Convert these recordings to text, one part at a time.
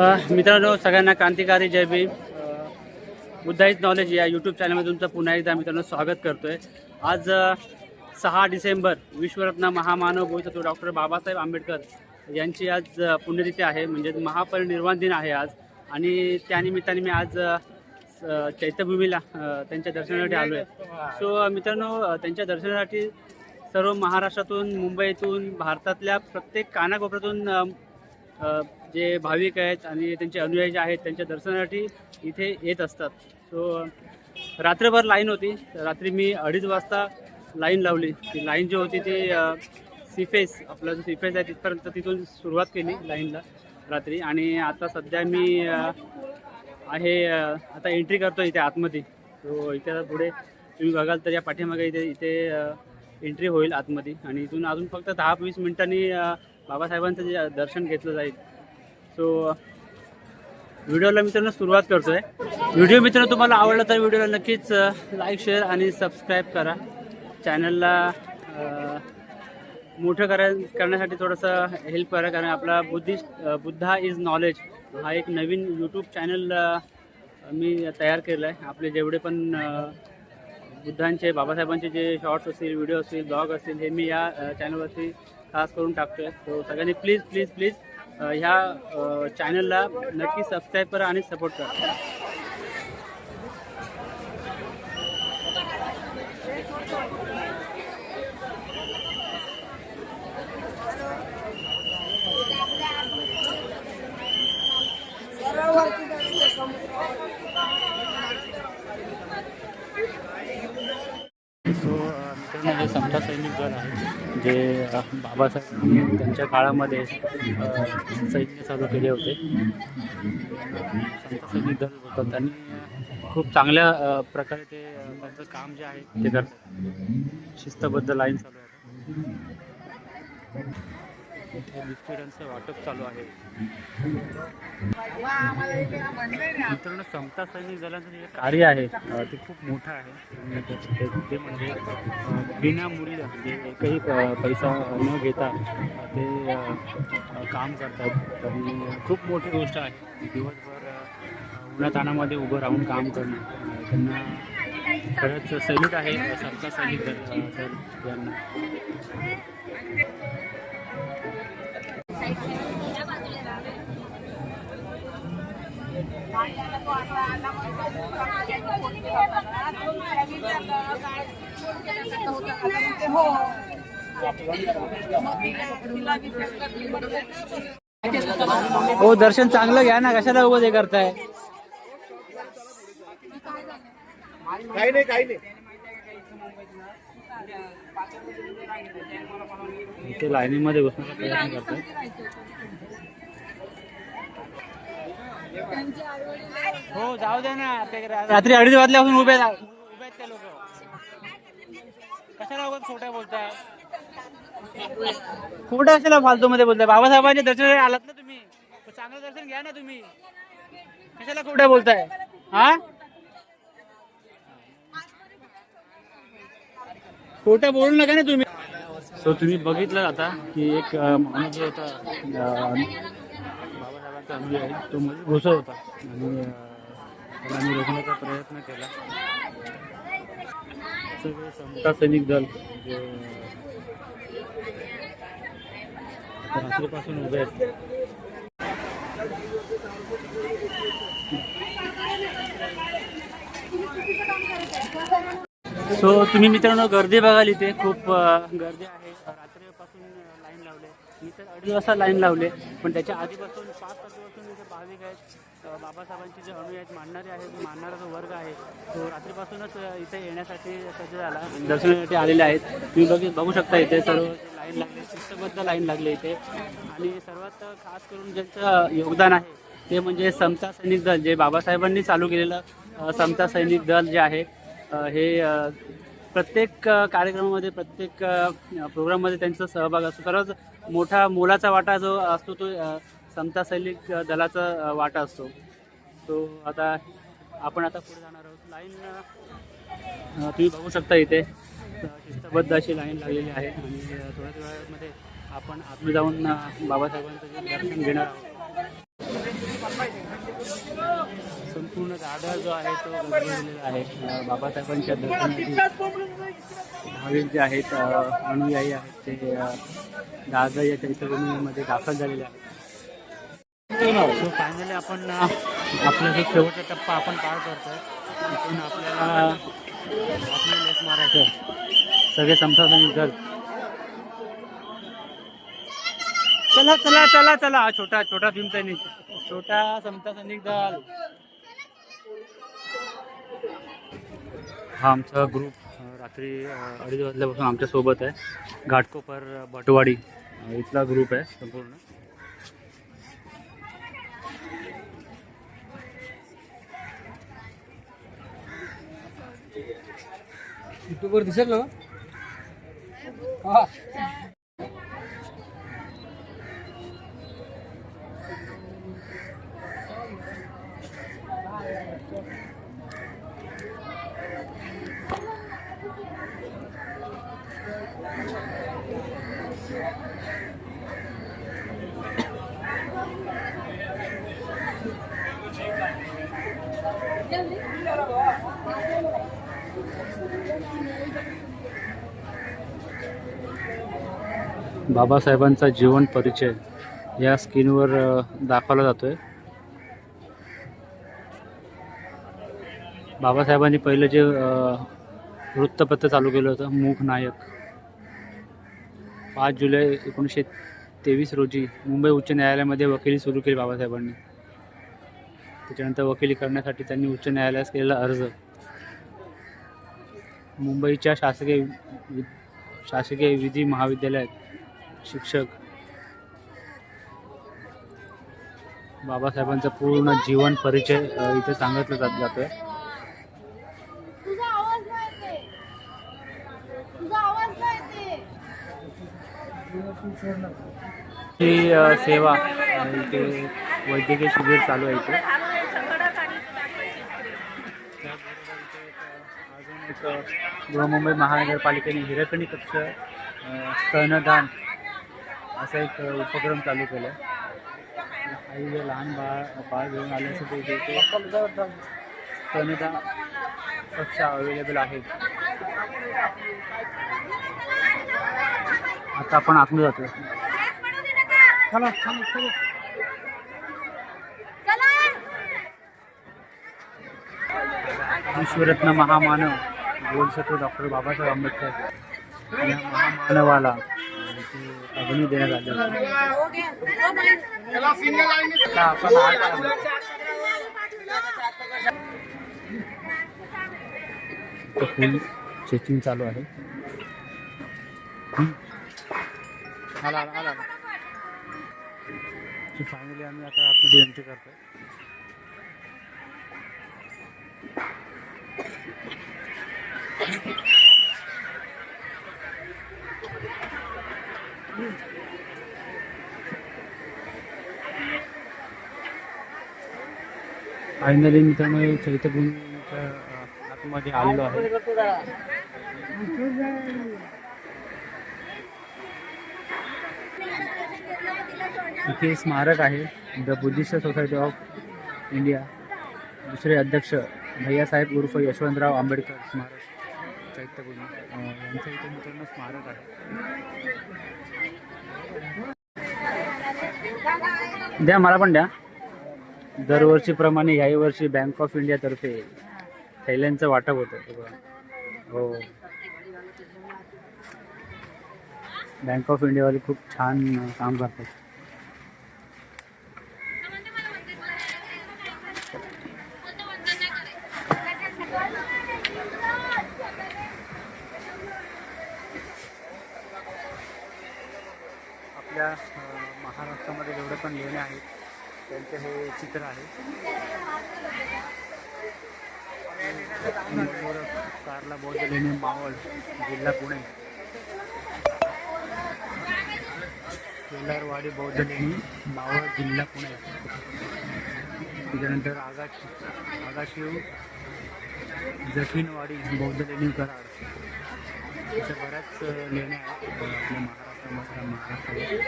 मित्रांनो सगळ्यांना क्रांतिकारी जय भीम. बुद्धाईज नॉलेज या यूट्यूब चॅनलमध्ये तुमचं पुन्हा एकदा मित्रांनो स्वागत करतो आहे आज सहा डिसेंबर विश्वरत्न महामानव बोलतो डॉक्टर बाबासाहेब आंबेडकर यांची आज पुण्यतिथी आहे. म्हणजे महापरिनिर्वाण दिन आहे आज. आणि त्यानिमित्ताने मी आज चैत्यभूमीला त्यांच्या दर्शनासाठी आलो आहे सो मित्रांनो त्यांच्या दर्शनासाठी सर्व महाराष्ट्रातून मुंबईतून भारतातल्या प्रत्येक कानाकोपऱ्यातून जे भाविक आहेत आणि त्यांचे अनुयायी जे आहेत त्यांच्या दर्शनासाठी इथे येत असतात. सो रात्रभर लाईन होती. रात्री मी अडीच वाजता लाईन लावली. ती लाईन जी होती ती सीफेस आपला जो सीफेस आहे तिथपर्यंत तिथून सुरुवात केली लाईनला रात्री. आणि आता सध्या मी आहे आता एंट्री करतो इथे आतमध्ये. सो इथे पुढे तुम्ही बघाल तर या पाठीमागे इथे इथे एंट्री होईल आतमध्ये. आणि इथून अजून फक्त दहा वीस मिनिटांनी बाबासाहेबांचं जे दर्शन घेतलं जाईल. सो व्हिडिओला मित्रांनो सुरुवात करतोय. व्हिडिओ मित्र तुम्हाला आवडला तर व्हिडिओला नक्कीच लाईक शेअर आणि सबस्क्राईब करा. चॅनलला मोठं करा करण्यासाठी थोडंसं हेल्प करा कारण आपला बुद्धिस्ट बुद्धा इज नॉलेज हा एक नवीन यूट्यूब चॅनल मी तयार केलं आहे आपले जेवढे पण बुद्धांचे बाबासाहेबांचे जे शॉर्ट्स असतील व्हिडिओ असतील ब्लॉग असतील हे मी या चॅनलवरती खास करून टाकतो आहे सो सगळ्यांनी प्लीज प्लीज प्लीज ह्या चॅनलला नक्की सबस्क्राईब करा आणि सपोर्ट करा. सो मित्रांनो हे समता आहेत जे बाबासाहेबांनी त्यांच्या काळामध्ये सैन्य चालू केले होते. संत सैनिक दल बोलतात आणि खूप चांगल्या प्रकारे ते त्यांचं काम जे आहे ते करतात. शिस्तबद्ध लाईन चालू आहे. इथे बिस्किटांचं वाटप चालू आहे. मित्रांनो समता सैनिक दलाचं जे कार्य आहे ते खूप मोठं आहे. ते- म्हणजे विनामूल्य म्हणजे एकही पैसा न घेता ते काम करतात. आणि खूप मोठी गोष्ट आहे. दिवसभर उन्हातानामध्ये उभं राहून काम करणं त्यांना खरंच सैनिक आहे समता सैनिक दल यांना. हो दर्शन चांगलं घ्या ना कशाला उभं हे करताय? काही नाही काही नाही. इथे लाईनीमध्ये बसण्याचा प्रयत्न करतात हो जाऊ द्या ना. ते रात्री अडीच वाजल्यापासून उभे उभे आहेत ते लोक. कशाला उगाच खोट्या बोलताय? खोटं कशाला फालतू मध्ये बोलताय? बाबासाहेबांच्या दर्शन आलात ना तुम्ही. चांगलं दर्शन घ्या ना तुम्ही. कशाला खोट्या बोलताय? हा? खोटं बोलू नका ना तुम्ही. सो तुम्ही बघितलं आता की एक अ, माणूस जो होता बाबासाहेबांचा अनुभव आहे तो मध्ये घुसत होता. आणि त्याला मी रोखण्याचा प्रयत्न केला. सगळे समता सैनिक दल जे रात्रीपासून उभे आहेत. सो तुम्ही मित्रांनो गर्दी बघाल इथे. खूप गर्दी आहे. रात्रीपासून लाईन लावले. मी तर अडीच वाजता लाईन लावले. पण त्याच्या आधीपासून पाच तासापासून इथे भाविक आहेत. बाबासाहेबांचे जे अनुयायी आहेत मानणारे आहेत मानणारा जो वर्ग आहे. तो रात्रीपासूनच इथे येण्यासाठी सज्ज झाला. दर्शनासाठी आलेले आहेत. तुम्ही बघ बघू शकता इथे सर्व लाईन लागले. शिस्तबद्ध लाईन लागली इथे. आणि सर्वात खास करून ज्यांचं योगदान आहे ते म्हणजे समता सैनिक दल. जे बाबासाहेबांनी चालू केलेलं समता सैनिक दल जे आहे हे प्रत्येक कार्यक्रमामध्ये प्रत्येक प्रोग्राममध्ये त्यांचा सहभाग असतो. खरंच मोठा मोलाचा वाटा जो असतो तो समता सैनिक दलाचा वाटा असतो. तो आता आपण आता पुढे जाणार आहोत. लाईन तुम्ही बघू शकता इथे. शिस्तबद्ध अशी लाईन लागलेली आहे. आणि थोड्याच वेळामध्ये आपण आतमध्ये जाऊन बाबासाहेबांचं दर्शन घेणार आहोत. संपूर्ण दादा जो आहे तो गजबजलेला आहे. बाबासाहेबांच्या दर्शनासाठी भाविक जे आहेत अनुयायी आहेत ते दादा या चैत्यभूमीमध्ये दाखल झालेले आहेत. सो फायनली आपण आपला जो शेवटचा टप्पा आपण पार करतोय इथून आपल्याला आपली लेस मारायचं सगळे संसाधन दल चला चला चला चला. हा छोटा छोटा भीम छोटा समता सैनिक दल हा आमचा ग्रुप रात्री अडीच वाजल्यापासून आमच्यासोबत आहे. घाटकोपर भटवाडी इथला ग्रुप आहे संपूर्ण. युट्यूबवर दिसेल ना? बाबासाहेबांचा जीवन परिचय या स्क्रीनवर दाखवला जातो आहे बाबासाहेबांनी पहिलं जे वृत्तपत्र चालू केलं होतं मूक नायक. पाच जुलै एकोणीसशे तेवीस रोजी मुंबई उच्च न्यायालयामध्ये वकिली सुरू केली बाबासाहेबांनी. त्याच्यानंतर वकिली करण्यासाठी त्यांनी उच्च न्यायालयास केलेला अर्ज. मुंबईच्या शासकीय वि- शासकीय विधी महाविद्यालयात शिक्षक. बाबासाहेबांचा पूर्ण जीवन परिचय इथे सांगितलं जात जातोय. ही सेवा इथे वैद्यकीय शिबिर चालू आहे इथे. अजून एक बृहन्मुंबई महानगरपालिकेने हिरकणी कक्ष स्तनदान असा एक उपक्रम चालू केला आई काही जे लहान बाळ बाळ घेऊन आले असेल ते इथे इथे अवेलेबल आहेत आता आपण आतमध्ये जातो चला चला चला. विश्वरत्न महामानव बोलसत्व डॉक्टर बाबासाहेब आंबेडकर. महामानवाला अग्नी देण्यात आले इथं फुल चेकिंग चालू आहे. आला आला फायनली आम्ही आता आतमध्ये एंट्री करतोय. फायनली मित्रांनो चैत्यभूमीच्या आतमध्ये आलेलो आहे. इथे स्मारक आहे the Buddhist society of India दुसरे अध्यक्ष भैयासाहेब उर्फ यशवंतराव आंबेडकर स्मारक. चैत्यभूमी. यांचं इथे मित्रांनो स्मारक आहे. द्या मला पण द्या. दरवर्षीप्रमाणे याही वर्षी बँक ऑफ इंडियातर्फे थैल्यांचं वाटप होतं. हो. बँक ऑफ इंडियावाले खूप छान काम करतात आपल्या अं, महाराष्ट्रामध्ये जेवढे पण लेणे आहेत त्यांचं हे चित्र आहे. कारला बौद्ध लेणी मावळ जिल्हा पुणे. केलारवाडी बौद्ध लेणी मावळ जिल्हा पुणे. त्याच्यानंतर आगाश आगाशिव जखीनवाडी बौद्ध लेणी कराड. अशा बऱ्याच लेण्या आहेत. आपल्या महाराष्ट्रामध्ये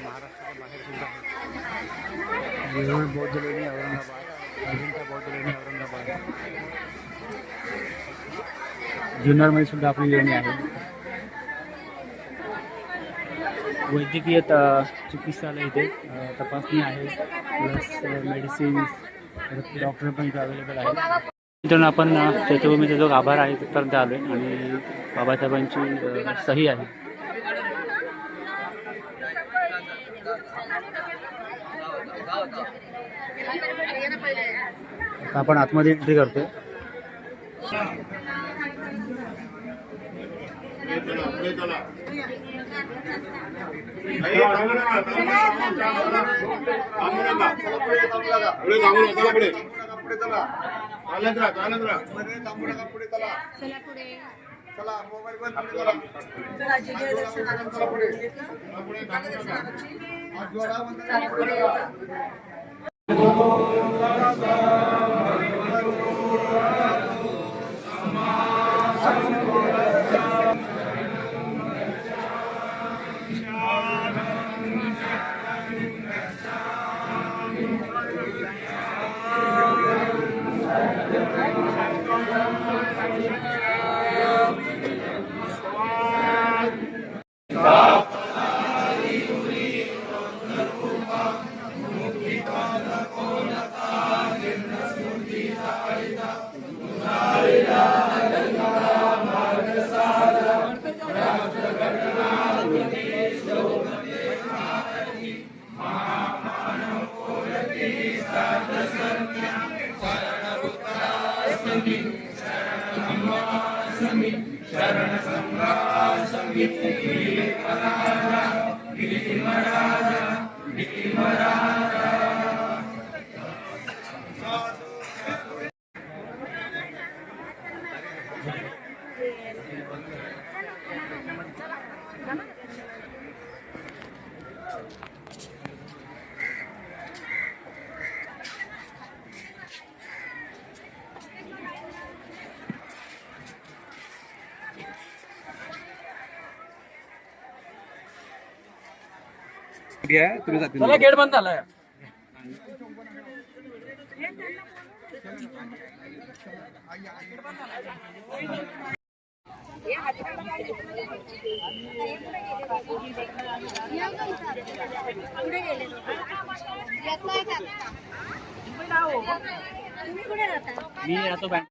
महाराष्ट्राच्या बाहेर सुद्धा आहेत. वेरूळ बौद्ध लेणी औरंगाबाद अजिंठा बौद्ध औरंगाबाद सुद्धा आपली लेणी आहे वैद्यकीय चिकित्सालय इथे तपासणी आहे, प्लस मेडिसिन डॉक्टर पण इथे अवेलेबल आहे मित्रांनो, आपण चैत्यभूमीचा जो आभार आहे तिथपर्यंत आलो आहे आणि बाबासाहेबांची सही आहे. आपण आतमध्ये एंट्री करतोय. चला पुढे तुम्ही गेट बंद झालाय. पुढे गेले तुम्ही कुठे राहता? मी राहतो बँक